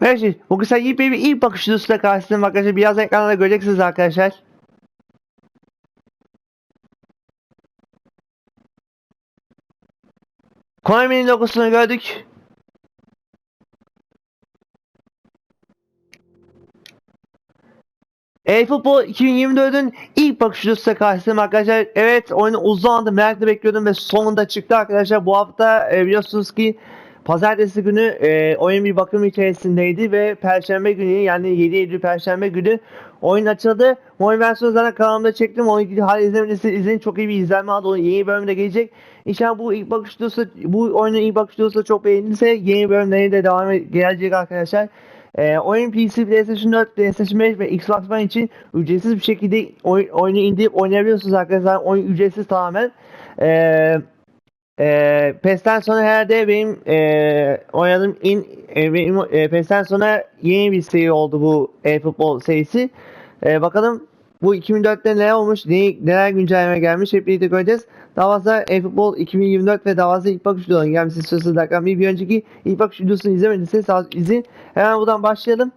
Neyse bu kısa iyi bir ilk bakış videosuyla karşınızdayım arkadaşlar. Biraz ekranda göreceksiniz arkadaşlar. Konami'nin logosunu gördük. E-Futbol 2024'ün ilk bakış videosuyla karşınızdayım arkadaşlar. Evet oyunu uzun zamandır merakla bekliyordum ve sonunda çıktı arkadaşlar. Bu hafta e, biliyorsunuz ki Pazartesi günü e, oyun bir bakım içerisindeydi ve Perşembe günü yani 7 Eylül Perşembe günü oyun açıldı. Oyun versiyonu zaten kanalımda çektim. Onu hala izlemediyseniz izleyin. Çok iyi bir izlenme aldı. Onun yeni bölümde gelecek. İnşallah bu ilk bakış videosu, bu oyunun ilk bakış videosu çok beğenilirse yeni bölümleri de devam gelecek arkadaşlar. E, oyun PC, PlayStation 4, PlayStation 5 ve Xbox One için ücretsiz bir şekilde oy- oyunu indirip oynayabiliyorsunuz arkadaşlar. Oyun ücretsiz tamamen. Eee e, PES'ten sonra herhalde benim e, oynadığım in e, benim e, PES'ten sonra yeni bir seri oldu bu e-futbol serisi. E, bakalım bu 2004'te neler olmuş, ne, neler güncelleme gelmiş hep birlikte göreceğiz. Daha fazla e-futbol 2024 ve daha fazla ilk bakış videolarının gelmesi istiyorsanız dakika bir, bir önceki ilk bakış videosunu izlemediyseniz izin. Hemen buradan başlayalım.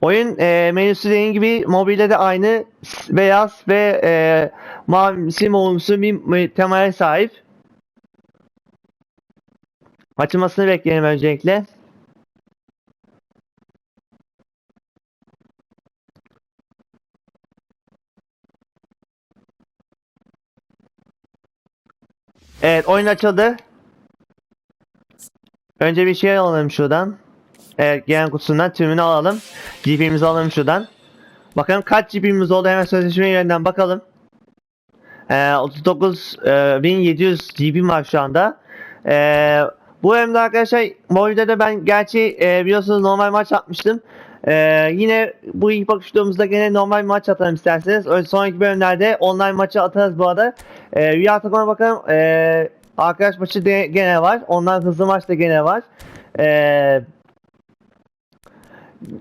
Oyun e, menüsü dediğim gibi mobilde de aynı beyaz ve e, mavimsi mavimsi bir temaya sahip. Açılmasını bekleyelim öncelikle. Evet oyun açıldı. Önce bir şey alalım şuradan. Evet gelen kutusundan tümünü alalım. GP'mizi alalım şuradan. Bakalım kaç GP'miz oldu hemen sözleşme yerinden bakalım. Ee, 39 e, 1700 GP'm var şu anda. Ee, bu bölümde arkadaşlar mobilde de ben gerçi e, biliyorsunuz normal maç atmıştım. Ee, yine bu ilk bakış videomuzda gene normal maç atalım isterseniz. Öyle sonraki bölümlerde online maçı atarız bu arada. Ee, Rüya takımına bakalım. Ee, arkadaş maçı de, gene var. Ondan hızlı maç da gene var. Ee,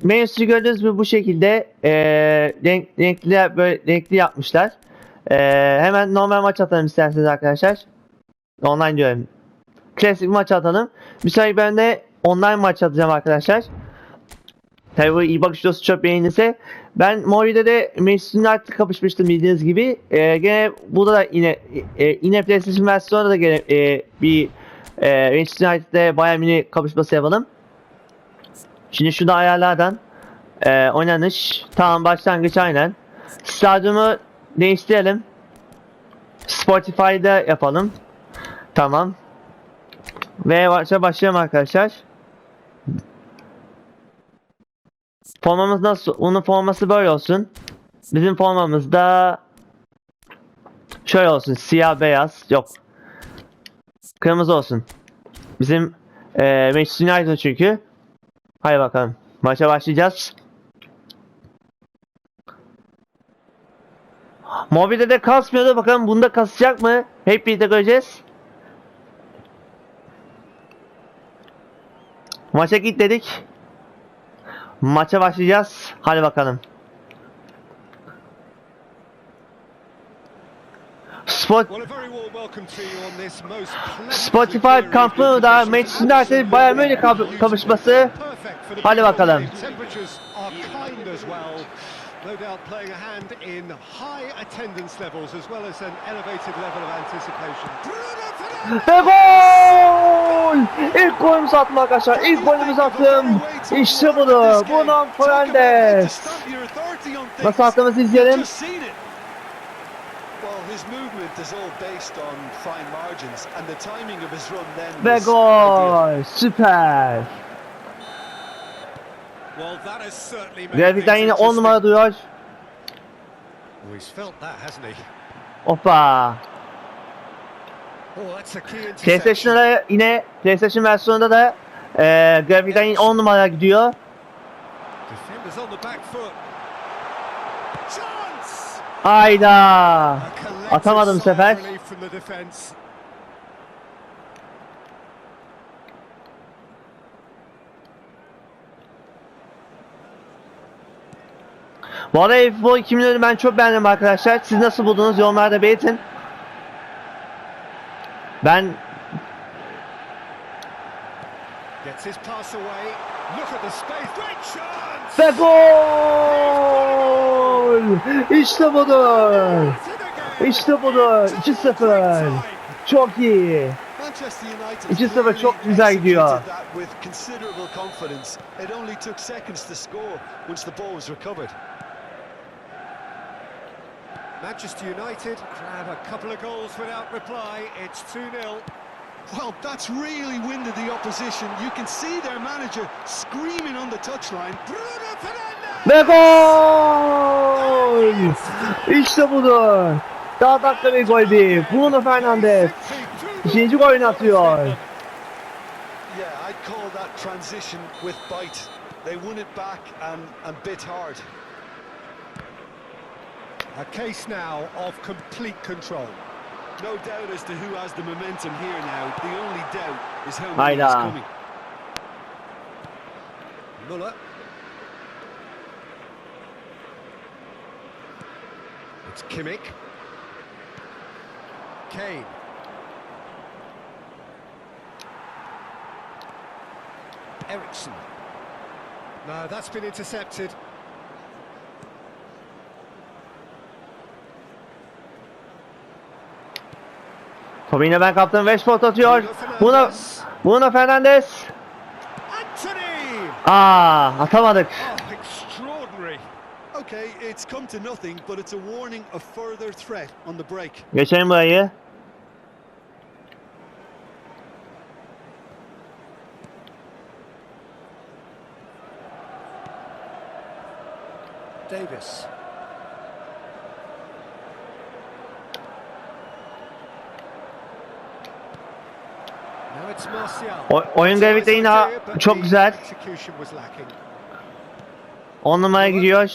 Menüsü gördüğünüz gibi bu şekilde e, renk, renkli böyle renkli yapmışlar. E, hemen normal maç atalım isterseniz arkadaşlar. Online diyorum. Klasik maç atalım. Bir sonraki ben de online maç atacağım arkadaşlar. Tabii bu iyi bakış dostu çok beğenirse. Ben Mori'de de Manchester United kapışmıştım bildiğiniz gibi. E, gene burada da yine e, yine PlayStation versiyonunda da gene e, bir e, Manchester United'de Bayern Münih kapışması yapalım. Şimdi şurada ayarlardan e, oynanış. Tamam başlangıç aynen. Stadyumu değiştirelim. Spotify'da yapalım. Tamam. Ve başa başlayalım arkadaşlar. Formamız nasıl? Onun forması böyle olsun. Bizim formamız da şöyle olsun. Siyah beyaz. Yok. Kırmızı olsun. Bizim e, Manchester United çünkü. Hadi bakalım. Maça başlayacağız. Mobilde de kasmıyordu. Bakalım bunda kasacak mı? Hep birlikte göreceğiz. Maça git dedik. Maça başlayacağız. Hadi bakalım. Spot Spotify kampı da. Manchester United Bayern Münih kap- kapışması. Hadi bakalım. No doubt playing a hand in high attendance levels as well as an elevated level of anticipation. Ve gol! İlk golümüzü attım arkadaşlar. İlk golümüzü attım. İşte budur. Bruno Fernandes. Nasıl attığımızı izleyelim. Ve gol. Süper. Well, that has certainly made Grafikten things yine 10 interesting. numara duruyor. Oh? Hoppa. Oh. PlayStation'da da yine PlayStation versiyonunda da e, grafikten yine 10 numara gidiyor. Ayda. Atamadım sefer. Bu arada futbol 2000'leri ben çok beğendim arkadaşlar. Siz nasıl buldunuz? Yorumlarda belirtin. Ben ve gol! İşte budur. İşte budur. 2-0. Çok iyi. Manchester United 2-0 clearly çok güzel gidiyor. Manchester United grab a couple of goals without reply. It's 2-0. Well, that's really winded the opposition. You can see their manager screaming on the touchline. Bruno Fernandes. Ve gol! İşte budur. Daha dakika bir gol bir. Bruno Fernandes. İkinci golünü atıyor. Yeah, I'd call that transition with bite. They won it back and, and bit hard. A case now of complete control. No doubt as to who has the momentum here now. The only doubt is how many Hayda. is coming. Muller. It's Kimmich. Kane. Ericsson. No, that's been intercepted. Topu yine ben kaptım. Rashford atıyor. Bruno, Bruno Fernandes. Aa, atamadık. Oh, extraordinary. Okay, it's come to nothing, but it's a warning of further threat on the break. Geçelim burayı. Davis. Now it's Martial. O- oyun grafikte yine çok güzel. Execution was lacking. 10 numaraya gidiyor.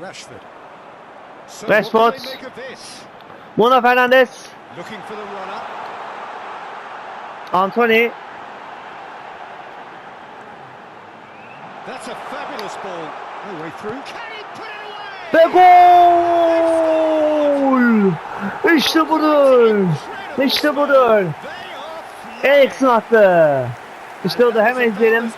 Rashford. Rashford. Bruno Fernandes. Anthony. That's a fabulous ball. No way through. Can he put it? Ve gol! İşte budur. İşte budur. Eriksen attı. İşte o da hemen izleyelim.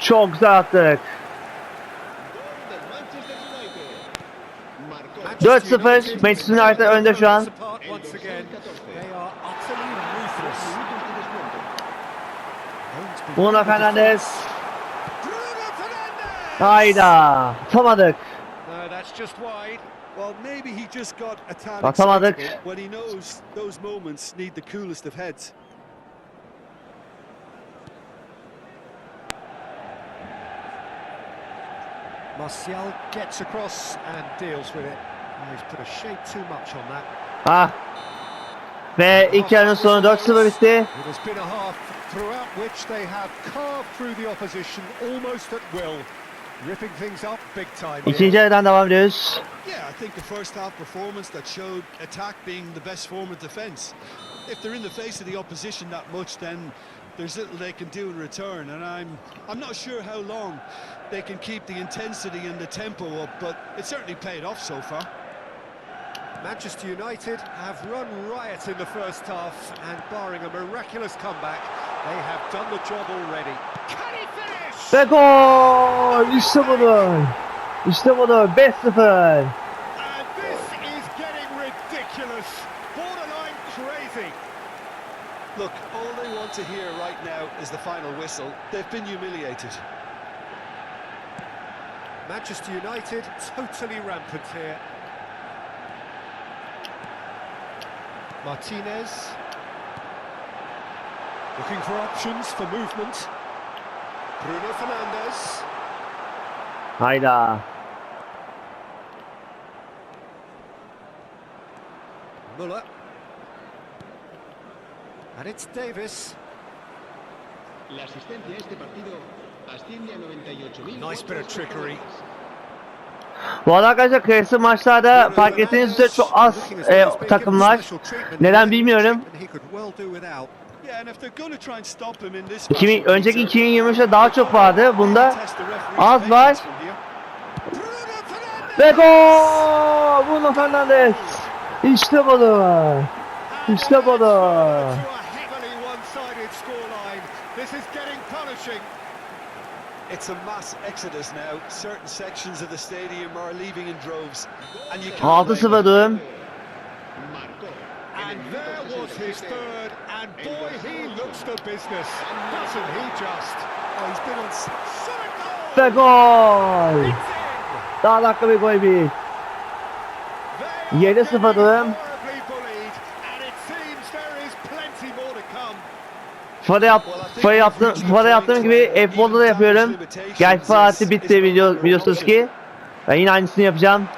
Çok güzel attık. 4-0 Manchester United önde şu an. Bruno Fernandes. Hayda. Of heads. Martial gets across and deals with it. Oh, he's put a shade too much on that. Ah. Ve ilk yarının sonu 4-0 bitti. It has been a half throughout which they have carved through the opposition almost at will, ripping things up big time. here. İkinci yarıdan devam ediyoruz. Yeah, I think the first half performance that showed attack being the best form of defence. If they're in the face of the opposition that much, then there's little they can do in return. And I'm I'm not sure how long they can keep the intensity and the tempo up, but it certainly paid off so far. Manchester United have run riot in the first half, and barring a miraculous comeback, they have done the job already. Can he finish? Ve gol! İşte budur. İşte budur. 5-0. And this is getting ridiculous, borderline crazy. Look, all they want to hear right now is the final whistle. They've been humiliated. Manchester United totally rampant here. Martinez. Looking for options for movement. Bruno Fernandes. Hayda. Muller. And it's Davis. La asistencia a este partido asciende a 98.000. Nice bit of trickery. Arada arkadaşlar kıyası maçlarda fark ettiğiniz üzere çok az e, takım var. Neden bilmiyorum. Yeah, and if they're going to try and stop him in this 2000, fashion, önceki Peter, 2023'te daha çok vardı. Bunda az var. Ve gol! Bruno Fernandes. İşte budur. İşte budur. It's a mass exodus now. Certain sections of the stadium are leaving in droves. And you can't blame 6-0 them. durum. Marcó. en And there was his 37. third, and boy, he looks the business. Doesn't he just? Oh, he's been on. Ve gol! Daha dakika bir gol bir. They are 7-0 getting durum. horribly bullied, and it seems there is plenty more to come. Fada yap, fada yaptım, fada yaptığım gibi F-Ball'da da yapıyorum. Gerçi Fatih bitti video, biliyorsunuz ki. Ben yine aynısını yapacağım.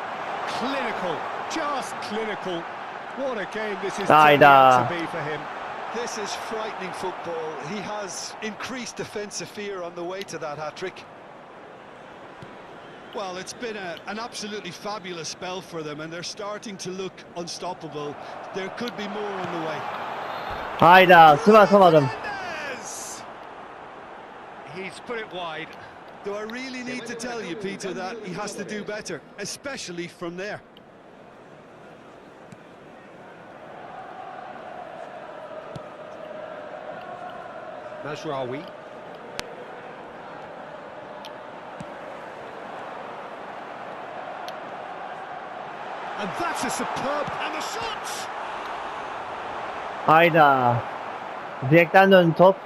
Hayda. Turning out to be for him. This is frightening football. He has increased defensive fear on the way to that hat-trick. Well, it's been a, an absolutely fabulous spell for them, and they're starting to look unstoppable. There could be more on the way. Hayda, sıvı atamadım. Mendes! He's put it wide. Do I really need to tell you, Peter, that he has to do better, especially from there? Mazraoui. And that's a superb and the shots. Hayda. Direkten döndü top.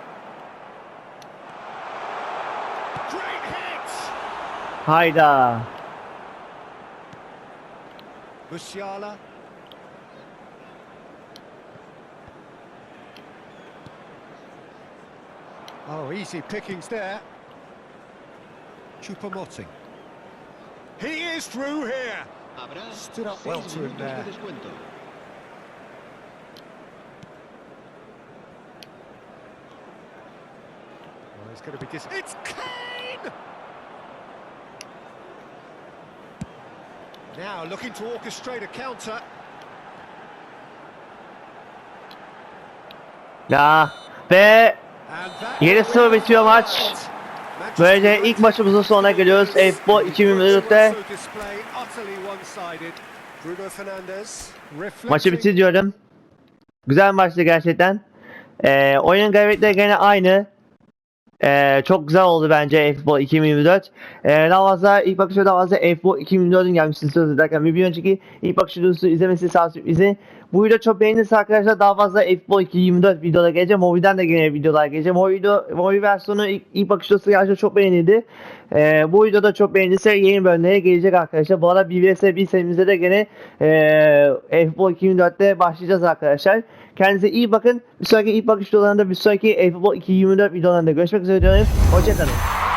Great hit. Hayda. Musiala. Oh, easy pickings there. Chupamoting. He is through here. Stood up well to him there. de descuento. Oh, going to be dis- It's Kane! Now looking to orchestrate a counter. Ya. Ve And that 7-0 bitiyor maç. Böylece ilk maçımızın sonuna geliyoruz. F-Ball 2024'te also display utterly one-sided. Bruno Fernandes maçı bitir diyorum. Güzel maçtı gerçekten. Ee, oyun gayretleri gene aynı. Ee, çok güzel oldu bence F-Ball 2024. Ee, daha fazla ilk bakışta daha fazla F-Ball 2024'ün gelmişsini söz ederken bir önceki ilk bakış videosu izlemesi sağ izin. Bu video çok beğenirse arkadaşlar daha fazla F-Ball 2024 videoda geleceğim. Mobi'den de gene videolar geleceğim. O video, Mobi versiyonu ilk, ilk bakış videosu gerçekten çok beğenildi. Ee, bu videoda çok beğenirse yeni bölümlere gelecek arkadaşlar. Bu arada BBS 1 serimizde de gene e, F-Ball 2024'te başlayacağız arkadaşlar. Kendinize iyi bakın. Bir sonraki ilk bakış videolarında bir sonraki F-Ball 2024 videolarında görüşmek üzere diyorum. Hoşçakalın.